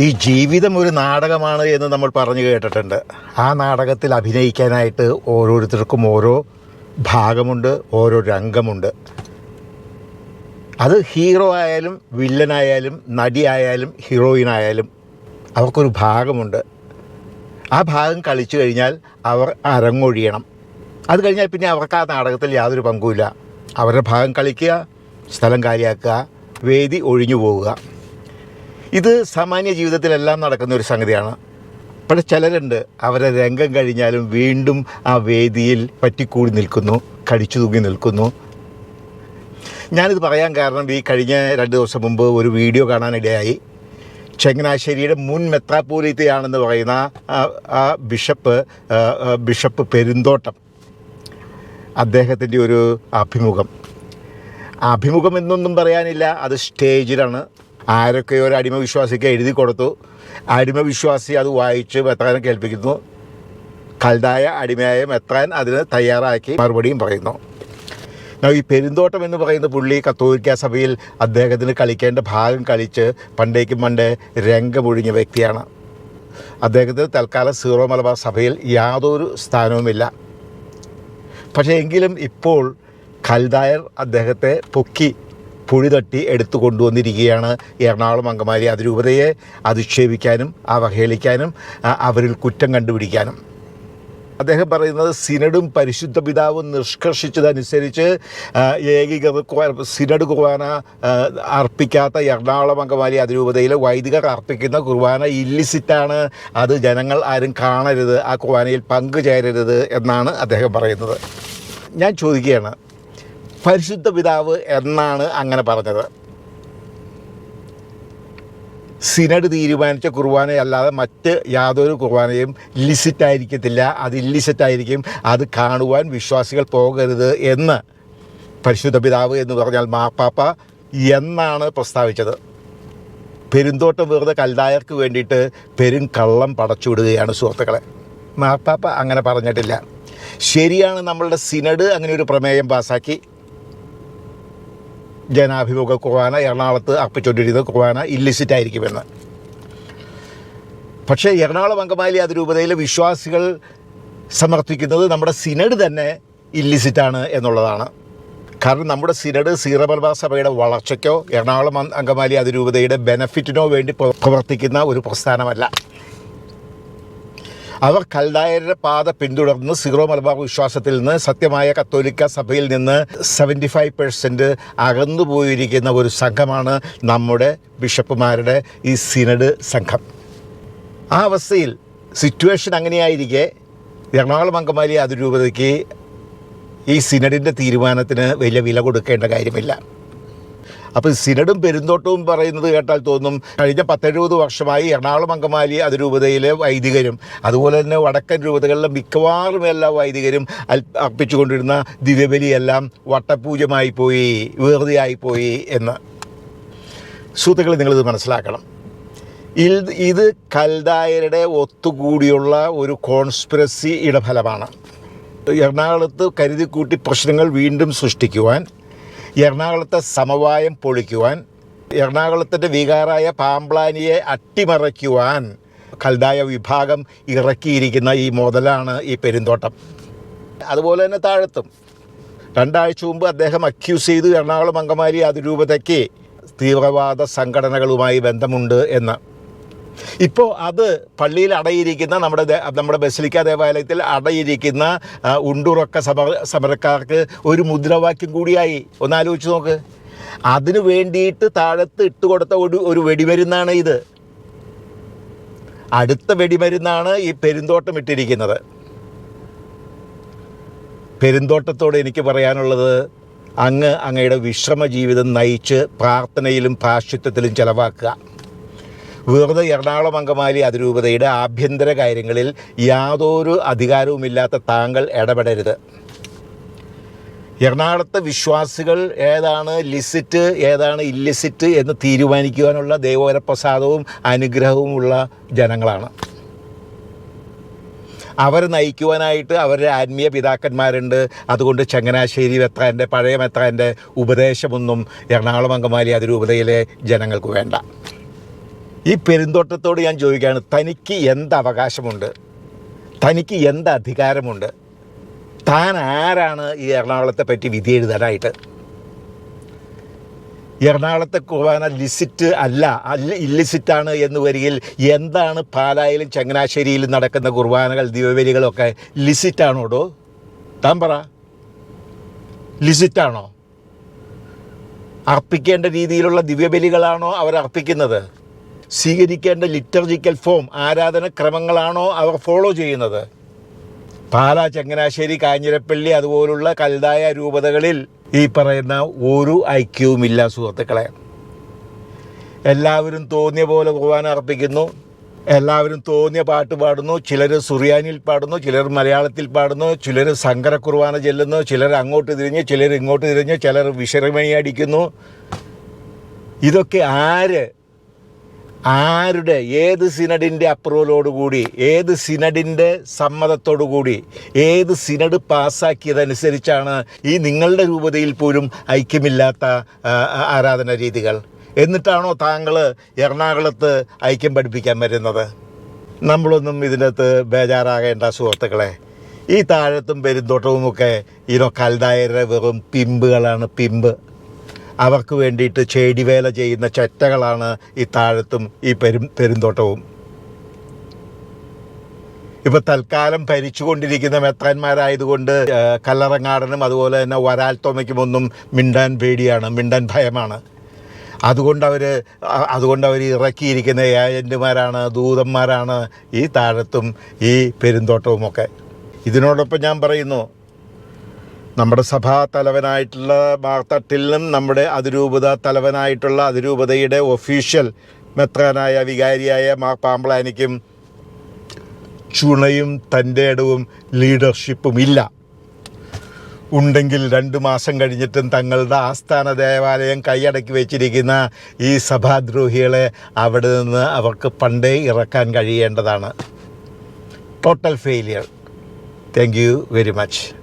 ഈ ജീവിതം ഒരു നാടകമാണ് എന്ന് നമ്മൾ പറഞ്ഞു കേട്ടിട്ടുണ്ട്. ആ നാടകത്തിൽ അഭിനയിക്കാനായിട്ട് ഓരോരുത്തർക്കും ഓരോ ഭാഗമുണ്ട് ഓരോ രംഗമുണ്ട്. അത് ഹീറോ ആയാലും വില്ലനായാലും നടിയായാലും ഹീറോയിനായാലും അവർക്കൊരു ഭാഗമുണ്ട്. ആ ഭാഗം കളിച്ചു കഴിഞ്ഞാൽ അവർ അരങ്ങൊഴിയണം. അത് കഴിഞ്ഞാൽ പിന്നെ അവർക്ക് ആ നാടകത്തിൽ യാതൊരു പങ്കുമില്ല. അവരുടെ ഭാഗം കളിക്കുക സ്ഥലം കാലിയാക്കുക വേദി ഒഴിഞ്ഞു പോവുക. ഇത് സാമാന്യ ജീവിതത്തിലെല്ലാം നടക്കുന്ന ഒരു സംഗതിയാണ്. പക്ഷേ ചിലരുണ്ട് അവരെ രംഗം കഴിഞ്ഞാലും വീണ്ടും ആ വേദിയിൽ പറ്റിക്കൂടി നിൽക്കുന്നു കടിച്ചു തൂങ്ങി നിൽക്കുന്നു. ഞാനിത് പറയാൻ കാരണം ഈ കഴിഞ്ഞ രണ്ട് ദിവസം മുമ്പ് ഒരു വീഡിയോ കാണാനിടയായി ചങ്ങനാശ്ശേരിയുടെ മുൻ മെത്രാപ്പോലീത്തയാണെന്ന് പറയുന്ന ആ- ബിഷപ്പ് ബിഷപ്പ് പെരുന്തോട്ടം. അദ്ദേഹത്തിന്റെ ഒരു അഭിമുഖം. അഭിമുഖം എന്നൊന്നും പറയാനില്ല അത് സ്റ്റേജിലാണ്. ആരൊക്കെയോ ഒരു അടിമവിശ്വാസിക്ക് എഴുതി കൊടുത്തു? അടിമവിശ്വാസി അത് വായിച്ച് മെത്രാനെ കേൾപ്പിക്കുന്നു. കൽതായ അടിമയായ മെത്രാൻ അതിന് തയ്യാറാക്കി മറുപടിയും പറയുന്നു. ഈ പെരുന്തോട്ടം എന്ന് പറയുന്ന പുള്ളി കത്തോലിക്ക സഭയിൽ അദ്ദേഹത്തിന് കളിക്കേണ്ട ഭാഗം കളിച്ച് പണ്ടേക്കും പണ്ടേ രംഗമൊഴിഞ്ഞ വ്യക്തിയാണ്. അദ്ദേഹത്തിന് തൽക്കാലം സീറോ മലബാർ സഭയിൽ യാതൊരു സ്ഥാനവുമില്ല. പക്ഷേ എങ്കിലും ഇപ്പോൾ കൽദായർ അദ്ദേഹത്തെ പൊക്കി പുഴി തട്ടി എടുത്തു കൊണ്ടുവന്നിരിക്കുകയാണ് എറണാകുളം അങ്കമാലി അതിരൂപതയെ അധിക്ഷേപിക്കാനും അവഹേളിക്കാനും അവരിൽ കുറ്റം കണ്ടുപിടിക്കാനും. അദ്ദേഹം പറയുന്നത് സിനഡും പരിശുദ്ധ പിതാവും നിഷ്കർഷിച്ചതനുസരിച്ച് ഏകീകൃത സിനഡ് കുർബാന അർപ്പിക്കാത്ത എറണാകുളം അങ്കമാലി അതിരൂപതയിലെ വൈദികർ അർപ്പിക്കുന്ന കുർബാന ഇല്ലിസിറ്റാണ്. അത് ജനങ്ങൾ ആരും കാണരുത് ആ കുർബാനയിൽ പങ്കുചേരരുത് എന്നാണ് അദ്ദേഹം പറയുന്നത്. ഞാൻ ചോദിക്കുകയാണ് പരിശുദ്ധ പിതാവ് എന്നാണ് അങ്ങനെ പറഞ്ഞത്. സിനഡ് തീരുമാനിച്ച കുർബാനയല്ലാതെ മറ്റ് യാതൊരു കുർബാനയും ലിസിറ്റ് ആയിരിക്കത്തില്ല അത് ഇല്ലിസിറ്റ് ആയിരിക്കും അത് കാണുവാൻ വിശ്വാസികൾ പോകരുത് എന്ന് പരിശുദ്ധ പിതാവ് എന്ന് പറഞ്ഞാൽ മാപ്പാപ്പ എന്നാണ് പ്രസ്താവിച്ചത്. പെരുന്തോട്ടം വെറുതെ കൽദായർക്ക് വേണ്ടിയിട്ട് പെരും കള്ളം പടച്ചുവിടുകയാണ് സുഹൃത്തുക്കളെ. മാപ്പാപ്പ അങ്ങനെ പറഞ്ഞിട്ടില്ല. ശരിയാണ് നമ്മളുടെ സിനഡ് അങ്ങനെ ഒരു പ്രമേയം പാസാക്കി. ജനാഭിമുഖ കുർബാന എറണാകുളത്ത് അർപ്പിച്ചുകൊണ്ടിരുന്ന കുർബാന ഇല്ലിസിറ്റ് ആയിരിക്കുമെന്ന് പക്ഷേ എറണാകുളം അങ്കമാലി അതിരൂപതയിലെ വിശ്വാസികൾ സമർത്ഥിക്കുന്നത് നമ്മുടെ സിനഡ് തന്നെ ഇല്ലിസിറ്റാണ് എന്നുള്ളതാണ്. കാരണം നമ്മുടെ സിനഡ് സീറോ മലബാർ സഭയുടെ വളർച്ചയ്ക്കോ എറണാകുളം അങ്കമാലി അതിരൂപതയുടെ ബെനഫിറ്റിനോ വേണ്ടി പ്ര- പ്രവർത്തിക്കുന്ന ഒരു പ്രസ്ഥാനമല്ല. അവർ കൽഡായരുടെ പാത പിന്തുടർന്ന് സിറോ മലബാർ വിശ്വാസത്തിൽ നിന്ന് സത്യമായ കത്തോലിക്ക സഭയിൽ നിന്ന് സെവന്റി ഫൈവ് പെർസെന്റ് അകന്നുപോയിരിക്കുന്ന ഒരു സംഘമാണ് നമ്മുടെ ബിഷപ്പുമാരുടെ ഈ സിനഡ് സംഘം. ആ അവസ്ഥയിൽ സിറ്റുവേഷൻ അങ്ങനെയായിരിക്കെ എറണാകുളം അങ്കമാലി അതിരൂപതയ്ക്ക് ഈ സിനഡിന്റെ തീരുമാനത്തിന് വലിയ വില കൊടുക്കേണ്ട കാര്യമില്ല. അപ്പോൾ സിനഡും പെരുന്തോട്ടവും പറയുന്നത് കേട്ടാൽ തോന്നും. കഴിഞ്ഞ പത്തെഴുപത് വർഷമായി എറണാകുളം അങ്കമാലി അതിരൂപതയിലെ വൈദികരും അതുപോലെ തന്നെ വടക്കൻ രൂപതകളിലെ മിക്കവാറും എല്ലാ വൈദികരും അർപ്പിച്ചുകൊണ്ടിരുന്ന ദിവ്യബലിയെല്ലാം വട്ടപൂജമായി പോയി വെറുതെയായി പോയി എന്ന്. സുഹൃത്തുക്കൾ നിങ്ങളിത് മനസ്സിലാക്കണം. ഇത് കൽദായരുടെ ഒത്തുകൂടിയുള്ള ഒരു കോൺസ്പിറസി ഇടഫലമാണ്. എറണാകുളത്ത് കരുതിക്കൂട്ടി പ്രശ്നങ്ങൾ വീണ്ടും സൃഷ്ടിക്കുവാൻ എറണാകുളത്തെ സമവായം പൊളിക്കുവാൻ എറണാകുളത്തിന്റെ വികാറായ പാമ്പ്ലാനിയെ അട്ടിമറയ്ക്കുവാൻ കൽദായ വിഭാഗം ഇറക്കിയിരിക്കുന്ന ഈ മുതലാണ് ഈ പെരുന്തോട്ടം. അതുപോലെ തന്നെ താഴത്തും. രണ്ടാഴ്ച മുമ്പ് അദ്ദേഹം അക്യൂസ് ചെയ്തു എറണാകുളം അങ്കമാലി അതിരൂപതയ്ക്ക് തീവ്രവാദ സംഘടനകളുമായി ബന്ധമുണ്ട് എന്ന്. ഇപ്പോൾ അത് പള്ളിയിൽ അടയിരിക്കുന്ന നമ്മുടെ നമ്മുടെ ബസലിക്ക ദേവാലയത്തിൽ അടയിരിക്കുന്ന ഉണ്ടുറക്ക സമര സമരക്കാർക്ക് ഒരു മുദ്രാവാക്യം കൂടിയായി. ഒന്ന് ആലോചിച്ച് നോക്ക്. അതിനു വേണ്ടിയിട്ട് താഴത്ത് ഇട്ട് കൊടുത്ത ഒരു ഒരു വെടിമരുന്നാണ് ഇത്. അടുത്ത വെടിമരുന്നാണ് ഈ പെരുന്തോട്ടം ഇട്ടിരിക്കുന്നത്. പെരുന്തോട്ടത്തോട് എനിക്ക് പറയാനുള്ളത് അങ്ങ് അങ്ങയുടെ വിശ്രമ ജീവിതം നയിച്ച് പ്രാർത്ഥനയിലും പ്രാശ്ചിത്വത്തിലും ചെലവാക്കുക. വെറുതെ എറണാകുളം അങ്കമാലി അതിരൂപതയുടെ ആഭ്യന്തര കാര്യങ്ങളിൽ യാതൊരു അധികാരവുമില്ലാത്ത താങ്കൾ ഇടപെടരുത്. എറണാകുളത്തെ വിശ്വാസികൾ ഏതാണ് ലിസിറ്റ് ഏതാണ് ഇല്ലിസിറ്റ് എന്ന് തീരുമാനിക്കുവാനുള്ള ദൈവവരപ്രസാദവും അനുഗ്രഹവും ഉള്ള ജനങ്ങളാണ്. അവർ നയിക്കുവാനായിട്ട് അവരുടെ ആത്മീയ പിതാക്കന്മാരുണ്ട്. അതുകൊണ്ട് ചങ്ങനാശ്ശേരി മെത്രാന്റെ പഴയ മെത്രാന്റെ ഉപദേശമൊന്നും എറണാകുളം അങ്കമാലി അതിരൂപതയിലെ ജനങ്ങൾക്ക് വേണ്ട. ഈ പെരുന്തോട്ടത്തോട് ഞാൻ ചോദിക്കുകയാണ് തനിക്ക് എന്ത് അവകാശമുണ്ട്? തനിക്ക് എന്ത് അധികാരമുണ്ട്? താൻ ആരാണ് ഈ എറണാകുളത്തെ പറ്റി വിധി എഴുതാനായിട്ട്? എറണാകുളത്തെ കുർബാന ലിസിറ്റ് അല്ല അല്ല ഇല്ലിസിറ്റാണ് എന്ന് വരികിൽ എന്താണ് പാലായിലും ചങ്ങനാശ്ശേരിയിലും നടക്കുന്ന കുർബാനകൾ ദിവബലികളൊക്കെ ലിസിറ്റാണോടോ? താൻ പറ. ലിസിറ്റാണോ? അർപ്പിക്കേണ്ട രീതിയിലുള്ള ദിവ്യബലികളാണോ അവർ അർപ്പിക്കുന്നത്? സ്വീകരിക്കേണ്ട ലിറ്റർജിക്കൽ ഫോം ആരാധന ക്രമങ്ങളാണോ അവർ ഫോളോ ചെയ്യുന്നത്? പാലാ ചങ്ങനാശ്ശേരി കാഞ്ഞിരപ്പള്ളി അതുപോലുള്ള കൽതായ രൂപതകളിൽ ഈ പറയുന്ന ഒരു ഐക്യവുമില്ല സുഹൃത്തുക്കളെ. എല്ലാവരും തോന്നിയ പോലെ കുർബാന അർപ്പിക്കുന്നു. എല്ലാവരും തോന്നിയ പാട്ട് പാടുന്നു. ചിലർ സുറിയാനിയിൽ പാടുന്നു ചിലർ മലയാളത്തിൽ പാടുന്നു ചിലർ സങ്കര കുർബാന ചെല്ലുന്നു ചിലർ അങ്ങോട്ട് തിരിഞ്ഞ് ചിലർ ഇങ്ങോട്ട് തിരിഞ്ഞ് ചിലർ വിശ്രമണി അടിക്കുന്നു. ഇതൊക്കെ ആര് ആരുടെ ഏത് സിനഡിന്റെ അപ്രൂവലോടുകൂടി ഏത് സിനഡിന്റെ സമ്മതത്തോടുകൂടി ഏത് സിനഡ് പാസ്സാക്കിയതനുസരിച്ചാണ് ഈ നിങ്ങളുടെ രൂപതയിൽ പോലും ഐക്യമില്ലാത്ത ആരാധന രീതികൾ? എന്നിട്ടാണോ താങ്കൾ എറണാകുളത്ത് ഐക്യം പഠിപ്പിക്കാൻ വരുന്നത്? നമ്മളൊന്നും ഇതിനകത്ത് ബേജാറാകേണ്ട സുഹൃത്തുക്കളെ. ഈ താഴത്തും പെരുന്തോട്ടവുമൊക്കെ ഇനോ കൽതായരുടെ വെറും പിമ്പുകളാണ് പിമ്പ്. അവർക്ക് വേണ്ടിയിട്ട് ചേടിവേല ചെയ്യുന്ന ചെറ്റകളാണ് ഈ താഴത്തും ഈ പെരും പെരുന്തോട്ടവും. ഇപ്പൊ തൽക്കാലം ഭരിച്ചുകൊണ്ടിരിക്കുന്ന മെത്രാന്മാരായതുകൊണ്ട് കല്ലറങ്ങാടനും അതുപോലെ തന്നെ വരാൽത്തോമയ്ക്കുമൊന്നും മിണ്ടാൻ പേടിയാണ് മിണ്ടാൻ ഭയമാണ്. അതുകൊണ്ട് അവർ അതുകൊണ്ട് അവർ ഇറക്കിയിരിക്കുന്ന ഏജന്റുമാരാണ് ദൂതന്മാരാണ് ഈ താഴത്തും ഈ പെരുന്തോട്ടവുമൊക്കെ. ഇതിനോടൊപ്പം ഞാൻ പറയുന്നു നമ്മുടെ സഭാ തലവനായിട്ടുള്ള മാർത്തട്ടിലും നമ്മുടെ അതിരൂപത തലവനായിട്ടുള്ള അതിരൂപതയുടെ ഒഫീഷ്യൽ മെത്രാനായ വികാരിയായ മാർ പാമ്പ്ലാനിക്കും ചുണയും തന്റെ ഇടവും ലീഡർഷിപ്പും ഇല്ല. ഉണ്ടെങ്കിൽ രണ്ട് മാസം കഴിഞ്ഞിട്ടും തങ്ങളുടെ ആസ്ഥാന ദേവാലയം കൈയടക്കി വെച്ചിരിക്കുന്ന ഈ സഭാദ്രോഹികളെ അവിടെ നിന്ന് അവർക്ക് പണ്ടേ ഇറക്കാൻ കഴിയേണ്ടതാണ്. Total failure thank you very much